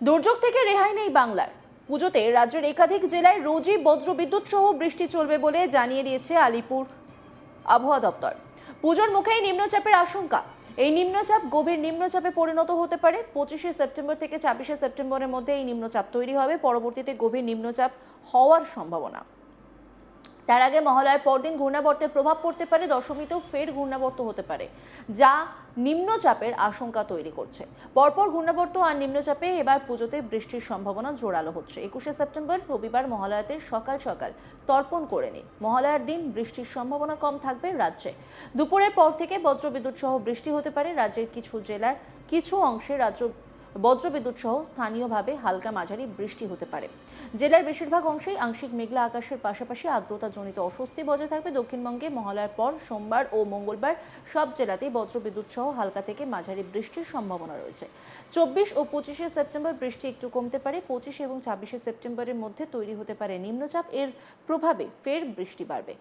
দুর্যোগ থেকে রেহাই নেই বাংলার। পুজোতে রাজ্যের একাধিক জেলায় রোজই বজ্রবিদ্যুৎ সহ বৃষ্টি চলবে বলে জানিয়ে দিয়েছে আলিপুর আবহাওয়া দপ্তর। পুজোর মুখেই নিম্নচাপের আশঙ্কা। এই নিম্নচাপ গভীর নিম্নচাপে পরিণত হতে পারে। পঁচিশে সেপ্টেম্বর থেকে ছাব্বিশে সেপ্টেম্বরের মধ্যে এই নিম্নচাপ তৈরি হবে। পরবর্তীতে গভীর নিম্নচাপ হওয়ার সম্ভাবনা। তার আগে মহালয়ার পরদিন ঘূর্ণাবর্তের প্রভাব পড়তে পারে, দশমীতেও ফের ঘূর্ণাবর্ত হতে পারে, যা নিম্নচাপের আশঙ্কা তৈরি করছে। পরপর ঘূর্ণাবর্ত আর নিম্নচাপে এবার পুজোতে বৃষ্টির সম্ভাবনা জোরালো হচ্ছে। একুশে সেপ্টেম্বর রবিবার মহালয়াতে সকাল সকাল তর্পণ করে নিন। মহালয়ার দিন বৃষ্টির সম্ভাবনা কম থাকবে রাজ্যে। দুপুরের পর থেকে বজ্রবিদ্যুৎ সহ বৃষ্টি হতে পারে। রাজ্যের কিছু জেলার কিছু অংশে রাজ্য বজ্রবিদ্যুৎ সহ স্থানীয়ভাবে হালকা মাঝারি বৃষ্টি হতে পারে। জেলার বেশিরভাগ অংশেই আংশিক মেঘলা আকাশের পাশাপাশি আর্দ্রতাজনিত অস্বস্তি বজায় থাকবে। দক্ষিণবঙ্গে মহালয়ার পর সোমবার ও মঙ্গলবার সব জেলাতেই বজ্রবিদ্যুৎ সহ হালকা থেকে মাঝারি বৃষ্টির সম্ভাবনা রয়েছে। চব্বিশ ও পঁচিশে সেপ্টেম্বর বৃষ্টি একটু কমতে পারে। পঁচিশে এবং ছাব্বিশে সেপ্টেম্বরের মধ্যে তৈরি হতে পারে নিম্নচাপ। এর প্রভাবে ফের বৃষ্টি বাড়বে।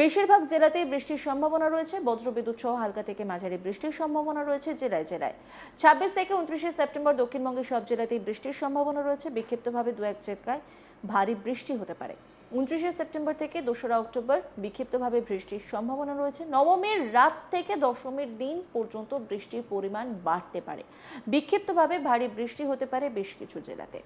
বেশিরভাগ জেলাতেই বৃষ্টির সম্ভাবনা রয়েছে। বজ্রবিদ্যুৎ সহ হালকা থেকে মাঝারি বৃষ্টির সম্ভাবনা রয়েছে জেলায় জেলায়। ছাব্বিশ থেকে উনত্রিশে সেপ্টেম্বর দক্ষিণবঙ্গের সব জেলাতেই বৃষ্টির সম্ভাবনা রয়েছে। বিক্ষিপ্তভাবে দু এক জেলায় ভারী বৃষ্টি হতে পারে। উনত্রিশে সেপ্টেম্বর থেকে দোসরা অক্টোবর বিক্ষিপ্তভাবে বৃষ্টির সম্ভাবনা রয়েছে। নবমীর রাত থেকে দশমীর দিন পর্যন্ত বৃষ্টির পরিমাণ বাড়তে পারে। বিক্ষিপ্তভাবে ভারী বৃষ্টি হতে পারে বেশ কিছু জেলাতে।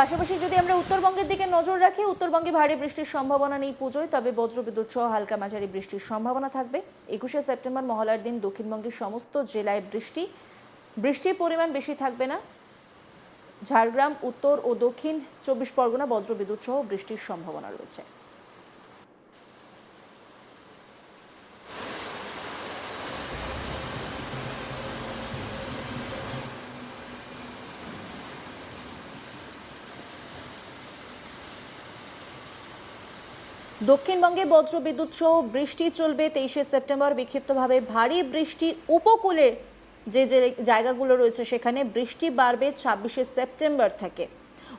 পাশাপাশি যদি আমরা উত্তরবঙ্গের দিকে নজর রাখি, উত্তরবঙ্গে ভারী বৃষ্টির সম্ভাবনা নেই পুজোয়, তবে বজ্রবিদ্যুৎ সহ হালকা মাঝারি বৃষ্টির সম্ভাবনা থাকবে। একুশে সেপ্টেম্বর মহলার দিন দক্ষিণবঙ্গের সমস্ত জেলায় বৃষ্টি। বৃষ্টির পরিমাণ বেশি থাকবে না। ঝাড়গ্রাম, উত্তর ও দক্ষিণ চব্বিশ পরগনা বজ্রবিদ্যুৎ সহ বৃষ্টির সম্ভাবনা রয়েছে। দক্ষিণবঙ্গে বজ্রবিদ্যুৎ সহ বৃষ্টি চলবে তেইশে সেপ্টেম্বর। বিক্ষিপ্তভাবে ভারী বৃষ্টি উপকূলে যে যে জায়গাগুলো রয়েছে সেখানে বৃষ্টি বাড়বে ছাব্বিশে সেপ্টেম্বর থেকে।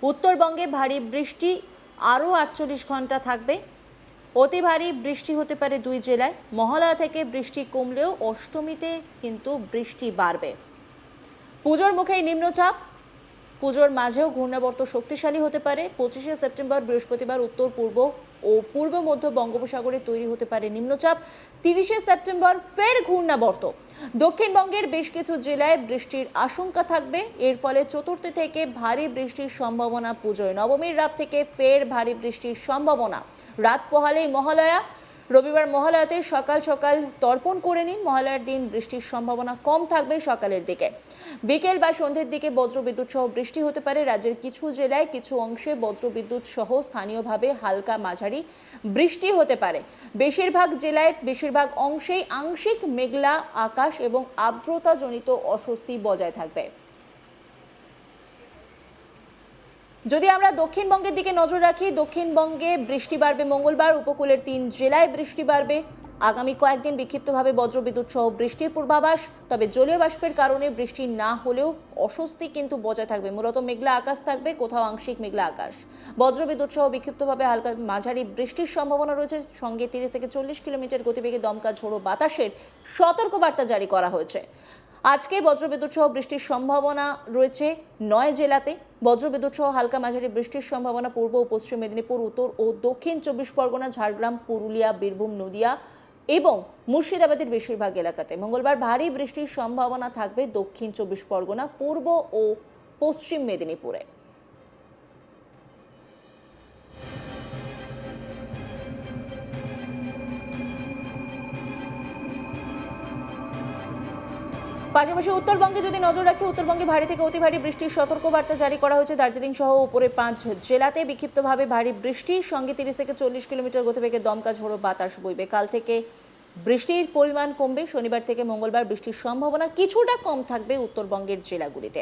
উত্তরবঙ্গে ভারী বৃষ্টি আরও আটচল্লিশ ঘণ্টা থাকবে। অতি ভারী বৃষ্টি হতে পারে দুই জেলায়। মহালয়া থেকে বৃষ্টি কমলেও অষ্টমীতে কিন্তু বৃষ্টি বাড়বে। পুজোর মুখে নিম্নচাপ। পুজোর মাঝেও ঘূর্ণাবর্ত শক্তিশালী হতে পারে। পঁচিশে সেপ্টেম্বর, বৃহস্পতিবার উত্তর পূর্ব ও পূর্ব মধ্য বঙ্গোপসাগরে তৈরি হতে পারে নিম্নচাপ। তিরিশে সেপ্টেম্বর ফের ঘূর্ণাবর্ত। দক্ষিণবঙ্গের বেশ কিছু জেলায় বৃষ্টির আশঙ্কা থাকবে। এর ফলে চতুর্থ থেকে ভারী বৃষ্টির সম্ভাবনা। পুজোয় নবমীর রাত থেকে ফের ভারী বৃষ্টির সম্ভাবনা। রাত পোহালেই মহালয়া। রবিবার মহালয়াতে সকাল সকাল তর্পণ করে নিন। মহালয়ার দিন বৃষ্টির সম্ভাবনা কম থাকবে সকালের দিকে। বিকেল বা সন্ধ্যের দিকে বজ্রবিদ্যুৎ সহ বৃষ্টি হতে পারে। রাজ্যের কিছু জেলায় কিছু অংশে বজ্রবিদ্যুৎ সহ স্থানীয়ভাবে হালকা মাঝারি বৃষ্টি হতে পারে। বেশিরভাগ জেলায় বেশিরভাগ অংশেই আংশিক মেঘলা আকাশ এবং আর্দ্রতাজনিত অস্বস্তি বজায় থাকবে। যদি আমরা দক্ষিণবঙ্গের দিকে নজর রাখি, দক্ষিণবঙ্গে বৃষ্টি বাড়বে মঙ্গলবার, উপকূলের তিন জেলায় বৃষ্টি বাড়বে। আগামী কয়েকদিন বিক্ষিপ্তভাবে বজ্রবিদ্যুৎ সহ বৃষ্টির পূর্বাভাস, তবে জলীয় বাষ্পের কারণে বৃষ্টি না হলেও অস্বস্তি কিন্তু বজায় থাকবে। মূলত মেঘলা আকাশ থাকবে, কোথাও আংশিক মেঘলা আকাশ। বজ্রবিদ্যুৎ সহ বিক্ষিপ্তভাবে হালকা মাঝারি বৃষ্টির সম্ভাবনা রয়েছে। সঙ্গে তিরিশ থেকে চল্লিশ কিলোমিটার গতিবেগে দমকা ঝোড়ো বাতাসের সতর্কবার্তা জারি করা হয়েছে। আজকে বজ্রবিদ্যুৎ সহ বৃষ্টির সম্ভাবনা রয়েছে নয় জেলাতে। বজ্রবিদ্যুৎ সহ হালকা মাঝারি বৃষ্টির সম্ভাবনা পূর্ব ও পশ্চিম মেদিনীপুর, উত্তর ও দক্ষিণ চব্বিশ পরগনা, ঝাড়গ্রাম, পুরুলিয়া, বীরভূম, নদিয়া এবং মুর্শিদাবাদের বেশিরভাগ এলাকাতে। মঙ্গলবার ভারী বৃষ্টির সম্ভাবনা থাকবে দক্ষিণ চব্বিশ পরগনা, পূর্ব ও পশ্চিম মেদিনীপুরে। পাশাপাশি উত্তরবঙ্গে যদি নজর রাখি, উত্তরবঙ্গে ভারী থেকে অতি ভারী বৃষ্টির সতর্কবার্তা জারি করা হয়েছে দার্জিলিং সহ উপরে পাঁচ জেলাতে। বিক্ষিপ্তভাবে ভারী বৃষ্টির সঙ্গে তিরিশ থেকে চল্লিশ কিলোমিটার গতিবেগে দমকা ঝোড়ো বাতাস বইবে। কাল থেকে বৃষ্টির পরিমাণ কমবে। শনিবার থেকে মঙ্গলবার বৃষ্টির সম্ভাবনা কিছুটা কম থাকবে উত্তরবঙ্গের জেলাগুলিতে।